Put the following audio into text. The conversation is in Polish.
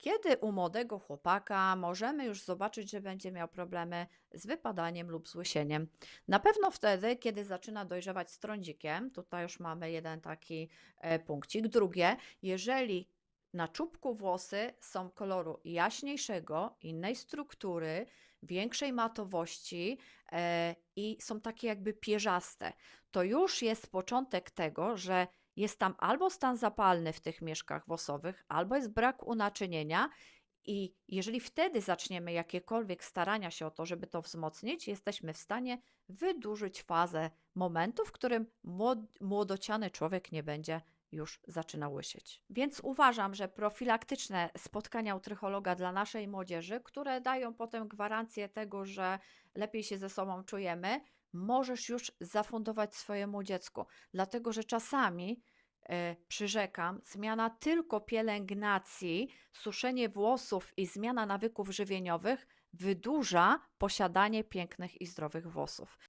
Kiedy u młodego chłopaka możemy już zobaczyć, że będzie miał problemy z wypadaniem lub z łysieniem? Na pewno wtedy, kiedy zaczyna dojrzewać z trądzikiem. Tutaj już mamy jeden taki e, punkcik. Drugie, jeżeli na czubku włosy są koloru jaśniejszego, innej struktury, większej matowości e, i są takie jakby pierzaste, to już jest początek tego, że jest tam albo stan zapalny w tych mieszkach włosowych, albo jest brak unaczynienia. I jeżeli wtedy zaczniemy jakiekolwiek starania się o to, żeby to wzmocnić, jesteśmy w stanie wydłużyć fazę momentu, w którym młod- młodociany człowiek nie będzie już zaczynał łysieć. Więc uważam, że profilaktyczne spotkania u trychologa dla naszej młodzieży, które dają potem gwarancję tego, że lepiej się ze sobą czujemy, możesz już zafundować swojemu dziecku. Dlatego, że czasami e, przyrzekam, zmiana tylko pielęgnacji, suszenie włosów i zmiana nawyków żywieniowych wydłuża posiadanie pięknych i zdrowych włosów.